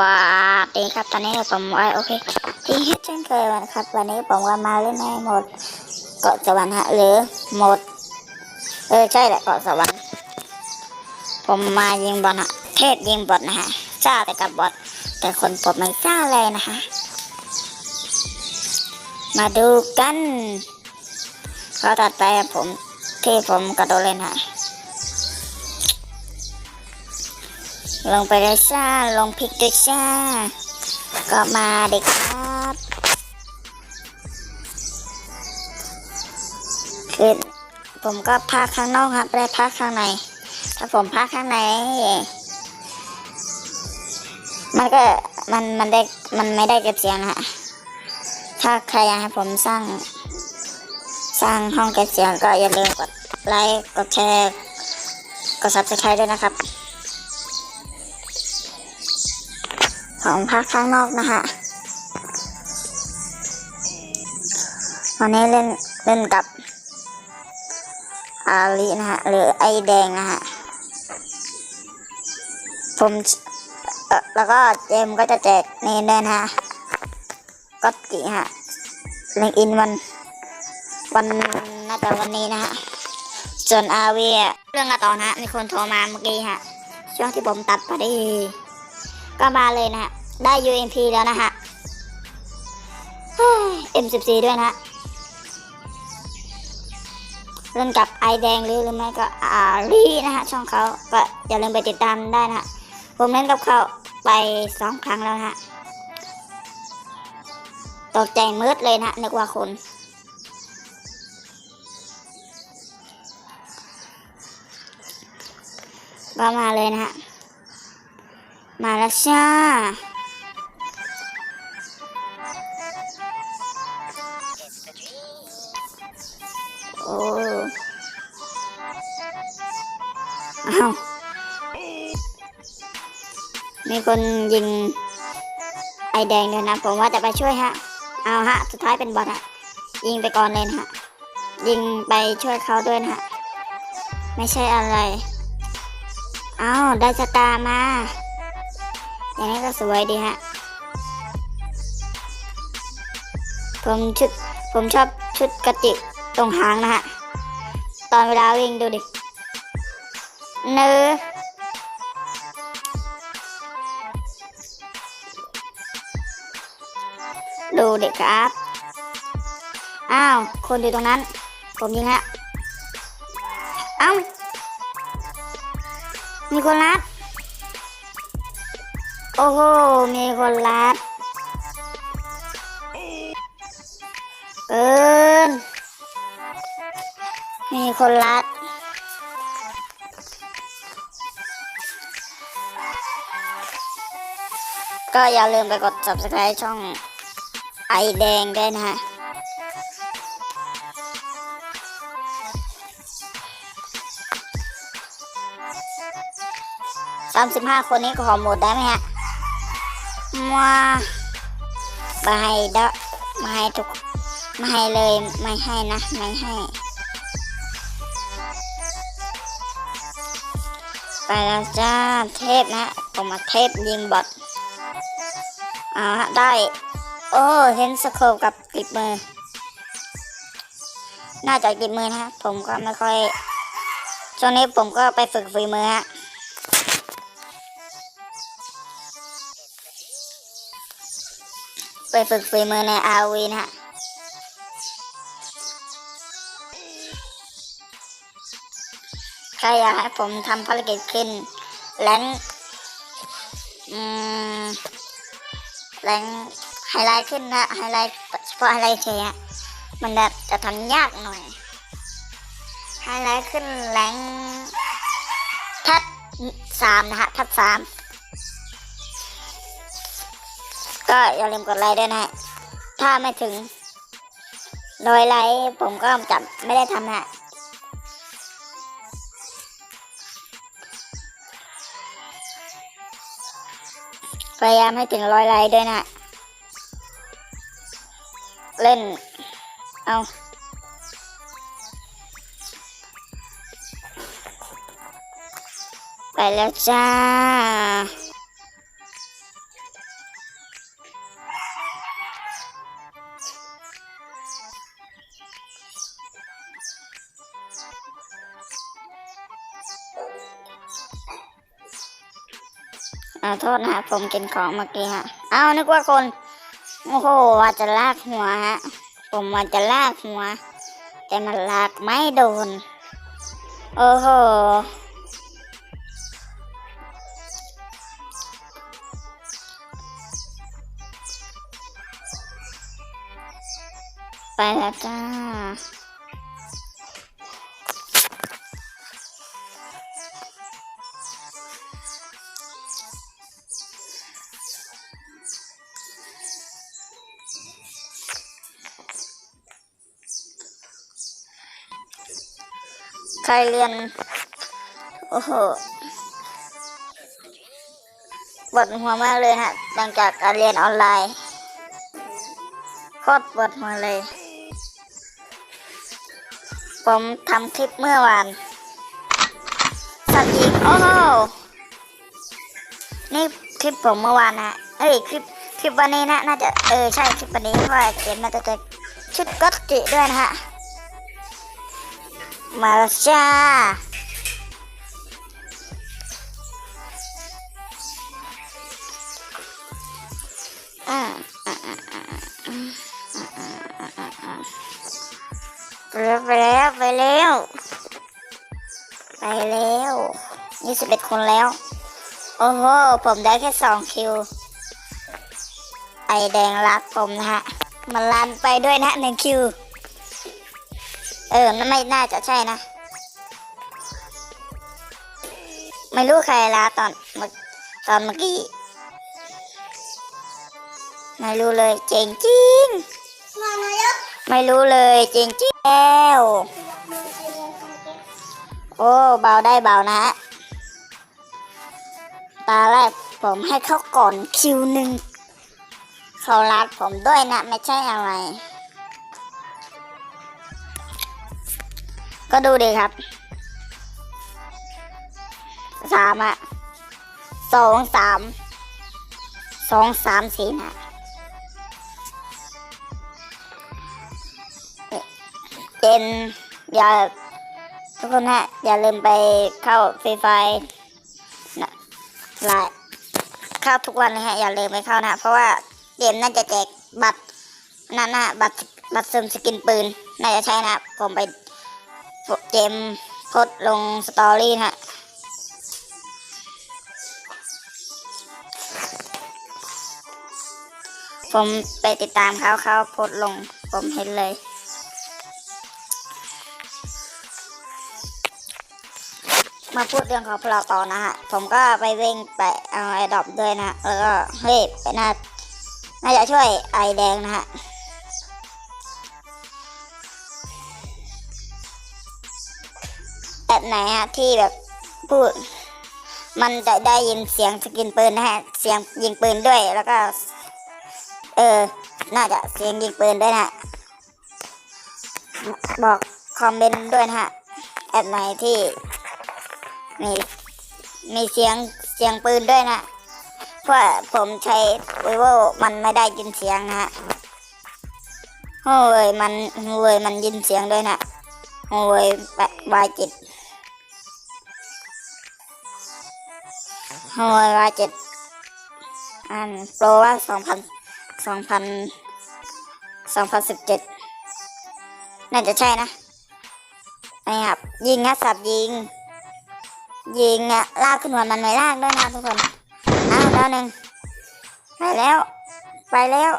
วัสดีครับตอนนี้ผมไว้โอเคที่เช่นเคยนะครับ วันนี้ผมก็มาเล่นในโหมดเกาะสวรรค์ฮะหรือหมด เออใช่แหละเกาะสวรรค์ผมมายิงบอลฮะเทพยิงบอลนะฮะจ้าแต่กับบอลแต่คนผมไม่กล้าเลยนะฮะมาดูกันเขาตัดไปผมที่ผมกระโดดเล่นฮะ ลงไปเลยจ้าลงพริกด้วยจ้าก็มาเด็กครับ คือผมก็พักข้างนอกครับได้พักข้างใน ถ้าผมพักข้างใน มันก็มันมันได้มันไม่ได้เก็บเสียงนะฮะถ้าใครอยากให้ผมสร้าง สร้างห้องเก็บเสียงก็อย่าลืมกดไลค์กดแชร์กด subscribe ด้วยนะครับ ของพักข้างนอกนะฮะวันนี้เล่นเล่นกับอาลีนะฮะหรือไอแดงนะฮะผมแล้วก็เจมก็จะแจกเนี่ด้วยนะฮะก็จีฮะลิงอินวันวันน่าจะวันนี้นะฮะส่วนอาวีเรื่องอะต่อนะฮะมีคนโทรมาเมื่อกี้ฮะช่วงที่ผมตัดพอดี ก็มาเลยนะฮะ ได้ UMP แล้วนะฮะ M14 ด้วยนะฮะเล่นกับไอแดงหรือหรือไม่ก็อารีนะฮะช่องเขาก็อย่าลืมไปติดตามได้นะฮะผมเล่นกับเขาไปสองครั้งแล้วฮะตกใจมืดเลยนะฮะนึกว่าคนก็มาเลยนะฮะ มาแล้วจ้าโอ้อ้าวมีคนยิง ไอแดงด้วยนะ ผมว่าจะไปช่วยฮะ เอาฮะ สุดท้ายเป็นบอทฮะ ยิงไปก่อนเลยฮะ ยิงไปช่วยเขาด้วยนะฮะ ไม่ใช่อะไร เอาได้สตาร์มา อย่างนี้ก็สวยดีฮะ ผมชุด ผมชอบชุดกระจิกตรงหางนะฮะ ตอนเวลาวิ่งดูดิ เนื้อดูเด็กครับ อ้าว คนอยู่ตรงนั้น ผมยิงฮะ เอ้า มีคนรัด โอ้โห มีคนรัดเกินมีคนรัดก็อย่าลืมไปกด subscribe ช่องไอแดงด้วยนะฮะ สามสิบห้าคนนี้ขอหมดได้ไหมฮะ มาไม่ให้ดะไม่ให้ทุกไม่ให้เลยไม่ให้นะไม่ให้ไปแล้วจ้าเทพนะผมมาเทพยิงบอทอ่าได้ โอ้เห็นสโคปกับกลิบมือ น่าจะกลิบมือนะผมก็ไม่ค่อยช่วงนี้ผมก็ไปฝึกฝีมือฮะ ฝึกฝีมือในอาวีนะฮะใครอยากให้ผมทำภารกิจขึ้นแรงแรงไฮไลท์ขึ้นนะไฮไลท์เฉพาะไฮไลท์เฉยอะมันแบบจะทำยากหน่อยไฮไลท์ขึ้นแรงทัดสามนะฮะทัดสาม ก็อย่าลืมกดไลค์ด้วยนะฮะถ้าไม่ถึงร้อยไลค์ผมก็จะไม่ได้ทำนะฮะพยายามให้ถึงร้อยไลค์ด้วยนะ เล่น เอาไปแล้วจ้า อ่าโทษนะฮะผมกินของเมื่อกี้ฮะ เอ้านึกว่าคน โอ้โหว่าจะลากหัวฮะ ผมว่าจะลากหัว แต่มันลากไม่โดน โอ้โห ไปแล้วจ้า ใครเรียน โอ้โหปวดหัวมากเลยฮะหลังจากการเรียนออนไลน์โคตรปวดหัวเลย ผมทำคลิปเมื่อวานสัตว์อีก โอ้โห นี่คลิปผมเมื่อวานนะเอ้ยคลิปคลิปวันนี้นะ น่าจะ เออ ใช่ คลิปวันนี้เพราะเกมน่าจะเจอชุดก็ตจิด้วยนะฮะ มาแล้วจ้าไปแล้วไปแล้วไปแล้วนี่สิบเอ็ดคนแล้ว โอ้โห ผมได้แค่สองคิว ไอแดงรักผมนะฮะ มันลันไปด้วยนะหนึ่งคิว เออนั่นไม่น่าจะใช่นะ ไม่รู้ใครลาตอนเมื่อตอนเมื่อกี้ ไม่รู้เลยเจ๋งจริงไม่รู้เลยจริงจริงแล้วโอ้เบาได้เบานะฮะตาแรกผมให้เขาก่อนคิวหนึ่งเขารัดผมด้วยนะ ไม่ใช่อะไร ก็ดูดีครับสามอะสองสามสองสามสี่นะเจนอย่าทุกคนฮะอย่าลืมไปเข้าฟรีไฟนะไลน์เข้าทุกวันเลยฮะอย่าลืมไปเข้านะ เพราะว่าเกมน่าจะแจกบัตรนั่นนะบัตรบัตรซึมสกินปืนน่าจะใช่นะผมไป เกมโพสลงสตอรี่นะฮะผมไปติดตามเขาเขาโพสลง ผมเห็นเลย มาพูดเรื่องของพวกเราต่อนะฮะ ผมก็ไปเว่งไปเอาไอ้ดอปด้วยนะ แล้วก็เฮ้ยไปน่าน่าจะช่วยไอแดงนะฮะ แบบไหนฮะที่แบบพูด มันจะได้ยินเสียงสกินปืนนะฮะ เสียงยิงปืนด้วยแล้วก็ เออ น่าจะเสียงยิงปืนด้วยนะบอกคอมเมนต์ด้วยนะฮะแอดไหนที่มีมีเสียงเสียงปืนด้วยนะเพราะผมใช้วิโวมันไม่ได้ยินเสียงนะฮะโอ้ยมันโอ้ยมันยินเสียงด้วยนะโอ้ยแปะวายจิต โอ้ยวายจิตอันโปรว่าสองพันสองพันสองพันสิบเจ็ดน่าจะใช่นะนี่ครับ ยิงนะสับยิง ยิงอะลากขึ้นหัวมันไม่ลากด้วยนะทุกคนอ้าวแล้วหนึ่งไปแล้ว ไปแล้ว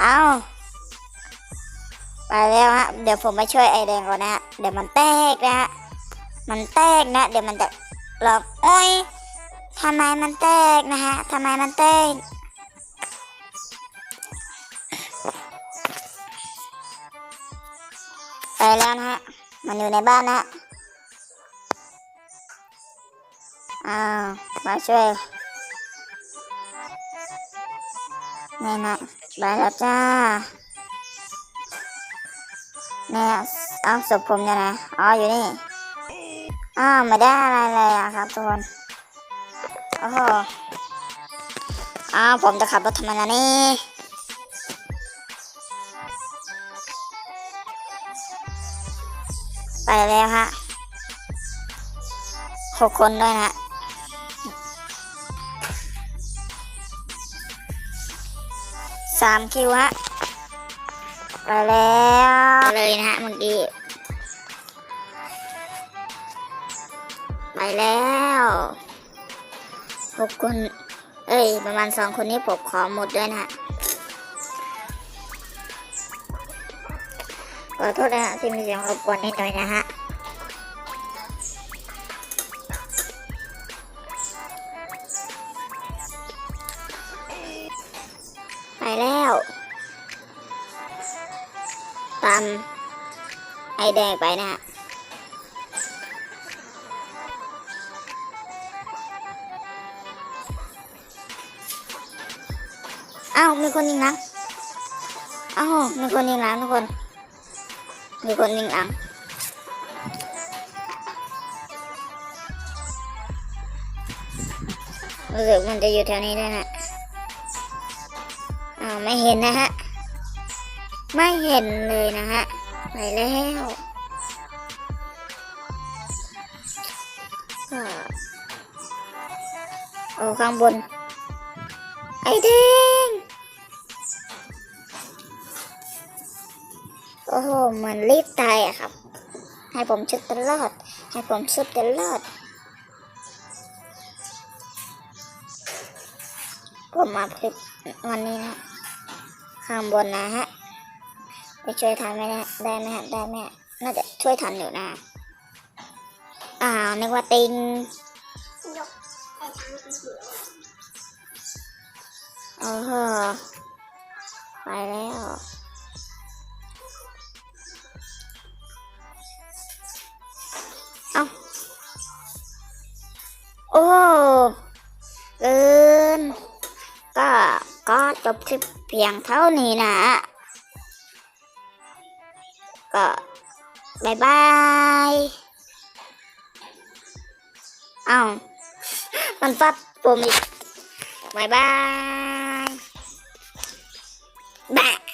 เอาไปแล้วฮะ เดี๋ยวผมไปช่วยไอแดงก่อนนะฮะ เดี๋ยวมันแตกนะฮะ มันแตกนะ เดี๋ยวมันจะ หลอกโอ้ยทำไมมันแตกนะฮะทำไมมันแตกไปแล้วนะฮะ มันอยู่ในบ้านนะฮะ อ้าวมาช่วยนี่นะไปแล้วจ้าเนี่ยเอาศพผมเนี่ยนะ อ๋ออยู่นี่ อ้าวไม่ได้อะไรเลยอะครับทุกคนโอ้โหอ้าวผมจะขับรถทำไมล่ะนี่ไปแล้วฮะหกคนด้วยนะสามคิวฮะไปแล้วเลยนะฮะเมื่อกี้ แล้วหกคน เอ้ย ประมาณสองคนนี้ผมขอหมดด้วยนะฮะขอโทษนะฮะที่มีเสียงรบกวนนิดหน่อยนะฮะไปแล้วตามไอแดงไปนะฮะ อ้าวมีคนยิงหลังอ้าวมีคนยิงหลังทุกคน มีคนยิงหลังรู้สึกมันจะอยู่แถวนี้ด้วยนะอ้าวไม่เห็นนะฮะ ไม่เห็นเลยนะฮะไปแล้วอ่าโอ้ข้างบน ไอแดง อ้โหเหมือนรีบตายอะครับ ให้ผมชุดตลอด ให้ผมชุดตลอด ผมมาคลิปวันนี้นะข้างบนนะฮะ ไปช่วยทันไหมนะได้ไหมฮะ ได้ไหมน่าจะช่วยทันอยู่นะ อ้าวนึกว่าติงโอ้โหไปแล้ว โอ้เกินก็ก็จบคลิปเพียงเท่านี้นะ ก็บายบายเอามันฟัดผมอีกบายบายแบะ